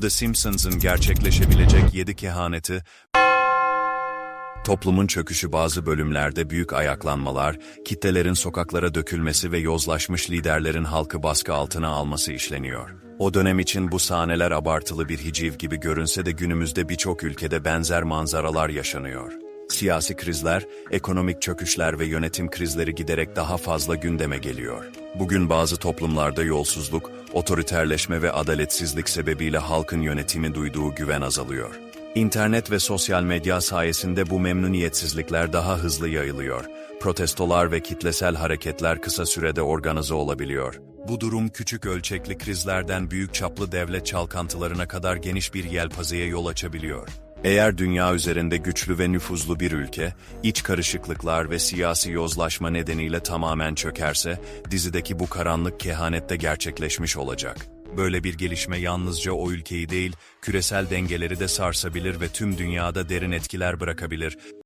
The Simpsons'ın gerçekleşebilecek yedi kehaneti, Toplumun çöküşü bazı bölümlerde büyük ayaklanmalar, kitlelerin sokaklara dökülmesi ve yozlaşmış liderlerin halkı baskı altına alması işleniyor. O dönem için bu sahneler abartılı bir hiciv gibi görünse de günümüzde birçok ülkede benzer manzaralar yaşanıyor. Siyasi krizler, ekonomik çöküşler ve yönetim krizleri giderek daha fazla gündeme geliyor. Bugün bazı toplumlarda yolsuzluk, otoriterleşme ve adaletsizlik sebebiyle halkın yönetimi duyduğu güven azalıyor. İnternet ve sosyal medya sayesinde bu memnuniyetsizlikler daha hızlı yayılıyor. Protestolar ve kitlesel hareketler kısa sürede organize olabiliyor. Bu durum küçük ölçekli krizlerden büyük çaplı devlet çalkantılarına kadar geniş bir yelpazeye yol açabiliyor. Eğer dünya üzerinde güçlü ve nüfuzlu bir ülke, iç karışıklıklar ve siyasi yozlaşma nedeniyle tamamen çökerse, dizideki bu karanlık kehanette gerçekleşmiş olacak. Böyle bir gelişme yalnızca o ülkeyi değil, küresel dengeleri de sarsabilir ve tüm dünyada derin etkiler bırakabilir.